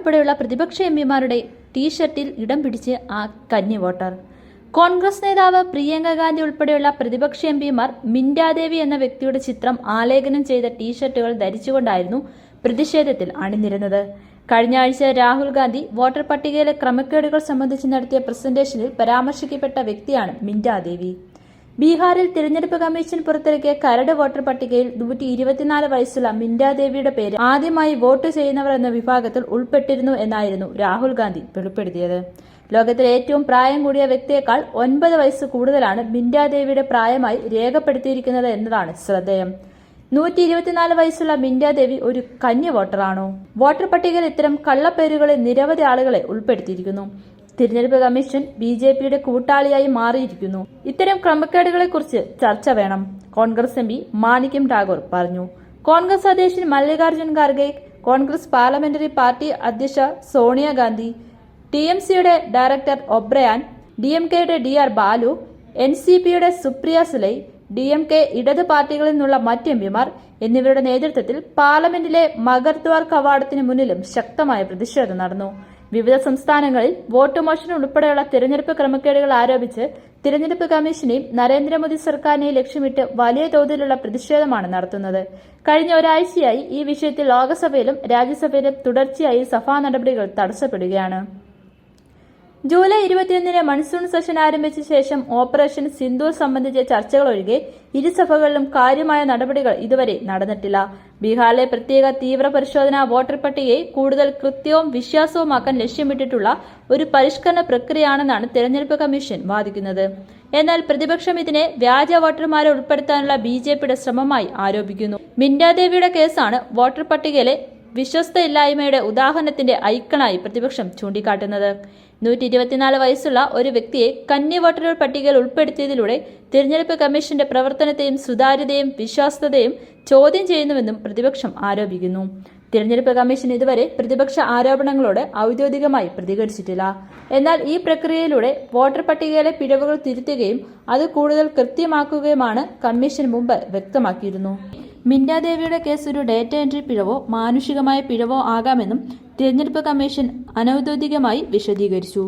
ഉൾപ്പെടെയുള്ള പ്രതിപക്ഷ എംപിമാരുടെ ടീഷർട്ടിൽ ഇടം പിടിച്ച് ആ കന്നി വോട്ടർ. കോൺഗ്രസ് നേതാവ് പ്രിയങ്ക ഗാന്ധി ഉൾപ്പെടെയുള്ള പ്രതിപക്ഷ എംപിമാർ മിൻഡാദേവി എന്ന വ്യക്തിയുടെ ചിത്രം ആലേഖനം ചെയ്ത ടീഷർട്ടുകൾ ധരിച്ചുകൊണ്ടായിരുന്നു പ്രതിഷേധത്തിൽ അണിനിരുന്നത്. കഴിഞ്ഞ ആഴ്ച രാഹുൽ ഗാന്ധി വോട്ടർ പട്ടികയിലെ ക്രമക്കേടുകൾ സംബന്ധിച്ച് നടത്തിയ പ്രസന്റേഷനിൽ പരാമർശിക്കപ്പെട്ട വ്യക്തിയാണ് മിൻഡാദേവി ബീഹാറിൽ തിരഞ്ഞെടുപ്പ് കമ്മീഷൻ പുറത്തിറക്കിയ കരട് വോട്ടർ പട്ടികയിൽ നൂറ്റി ഇരുപത്തിനാല് വയസ്സുള്ള മിൻഡാദേവിയുടെ പേര് ആദ്യമായി വോട്ട് ചെയ്യുന്നവർ എന്ന വിഭാഗത്തിൽ ഉൾപ്പെട്ടിരുന്നു എന്നായിരുന്നു രാഹുൽ ഗാന്ധി വെളിപ്പെടുത്തിയത്. ലോകത്തിലെ ഏറ്റവും പ്രായം കൂടിയ വ്യക്തിയേക്കാൾ ഒൻപത് വയസ്സ് കൂടുതലാണ് മിൻഡാദേവിയുടെ പ്രായമായി രേഖപ്പെടുത്തിയിരിക്കുന്നത് എന്നതാണ് ശ്രദ്ധേയം. നൂറ്റി ഇരുപത്തിനാല് വയസ്സുള്ള മിൻഡാദേവി ഒരു കന്യ വോട്ടറാണോ? വോട്ടർ പട്ടികയിൽ ഇത്തരം കള്ളപ്പേരുകളെ നിരവധി ആളുകളെ ഉൾപ്പെടുത്തിയിരിക്കുന്നു. തിരഞ്ഞെടുപ്പ് കമ്മീഷൻ ബി ജെ പിയുടെ കൂട്ടാളിയായി മാറിയിരിക്കുന്നു. ഇത്തരം ക്രമക്കേടുകളെക്കുറിച്ച് ചർച്ച വേണം കോൺഗ്രസ് എം പി മാണിക്യം ടാഗോർ പറഞ്ഞു. കോൺഗ്രസ് അധ്യക്ഷൻ മല്ലികാർജുൻ ഖാർഗെ കോൺഗ്രസ് പാർലമെന്ററി പാർട്ടി അധ്യക്ഷ സോണിയാഗാന്ധി ടി എം സിയുടെ ഡയറക്ടർ ഒബ്രയാൻ ഡി എം കെയുടെ D R Balu N C പിയുടെ Supriya Sule D M K ഇടത് പാർട്ടികളിൽ നിന്നുള്ള മറ്റ് എംപിമാർ എന്നിവരുടെ നേതൃത്വത്തിൽ പാർലമെന്റിലെ മകർദ്വാർ കവാടത്തിന് മുന്നിലും ശക്തമായ പ്രതിഷേധം നടന്നു. വിവിധ സംസ്ഥാനങ്ങളിൽ വോട്ട് മോഷണം ഉൾപ്പെടെയുള്ള തിരഞ്ഞെടുപ്പ് ക്രമക്കേടുകൾ ആരോപിച്ച് തിരഞ്ഞെടുപ്പ് കമ്മീഷനെയും നരേന്ദ്രമോദി സർക്കാരിനെയും ലക്ഷ്യമിട്ട് വലിയ തോതിലുള്ള പ്രതിഷേധമാണ് നടത്തുന്നത്. കഴിഞ്ഞ ഒരാഴ്ചയായി ഈ വിഷയത്തിൽ ലോക്സഭയിലും രാജ്യസഭയിലും തുടർച്ചയായി സഭാ നടപടികൾ തടസ്സപ്പെടുകയാണ്. ജൂലൈ ഇരുപത്തിയൊന്നിന് മൺസൂൺ സെഷൻ ആരംഭിച്ച ശേഷം ഓപ്പറേഷൻ സിന്ദൂർ സംബന്ധിച്ച ചർച്ചകൾ ഒഴികെ ഇരുസഭകളിലും കാര്യമായ നടപടികൾ ഇതുവരെ നടന്നിട്ടില്ല. ബീഹാറിലെ പ്രത്യേക തീവ്ര പരിശോധനാ വോട്ടർ പട്ടികയെ കൂടുതൽ കൃത്യവും വിശ്വാസവുമാക്കാൻ ലക്ഷ്യമിട്ടിട്ടുള്ള ഒരു പരിഷ്കരണ പ്രക്രിയയാണെന്നാണ് തെരഞ്ഞെടുപ്പ് കമ്മീഷൻ വാദിക്കുന്നത്. എന്നാൽ പ്രതിപക്ഷം ഇതിനെ വ്യാജ വോട്ടർമാരെ ഉൾപ്പെടുത്താനുള്ള ബി ശ്രമമായി ആരോപിക്കുന്നു. മിൻഡാദേവിയുടെ കേസാണ് വോട്ടർ പട്ടികയിലെ വിശ്വസ്തയില്ലായ്മയുടെ ഉദാഹരണത്തിന്റെ ഐക്കണായി പ്രതിപക്ഷം ചൂണ്ടിക്കാട്ടുന്നത്. നൂറ്റി ഇരുപത്തിനാല് വയസ്സുള്ള ഒരു വ്യക്തിയെ കന്നി വോട്ടറുകൾ പട്ടികയിൽ ഉൾപ്പെടുത്തിയതിലൂടെ തിരഞ്ഞെടുപ്പ് കമ്മീഷന്റെ പ്രവർത്തനത്തെയും സുതാര്യതയും വിശ്വാസ്യതയും ചോദ്യം ചെയ്യുന്നുവെന്നും പ്രതിപക്ഷം ആരോപിക്കുന്നു. തിരഞ്ഞെടുപ്പ് കമ്മീഷൻ ഇതുവരെ പ്രതിപക്ഷ ആരോപണങ്ങളോട് ഔദ്യോഗികമായി പ്രതികരിച്ചിട്ടില്ല. എന്നാൽ ഈ പ്രക്രിയയിലൂടെ വോട്ടർ പട്ടികയിലെ പിഴവുകൾ തിരുത്തുകയും അത് കൂടുതൽ കൃത്യമാക്കുകയുമാണ് കമ്മീഷൻ മുമ്പ് വ്യക്തമാക്കിയിരുന്നു. മിൻഡാദേവിയുടെ കേസ് ഒരു ഡേറ്റ എൻട്രി പിഴവോ മാനുഷികമായ പിഴവോ ആകാമെന്നും തിരഞ്ഞെടുപ്പ് കമ്മീഷൻ അനൌദ്യോഗികമായി വിശദീകരിച്ചു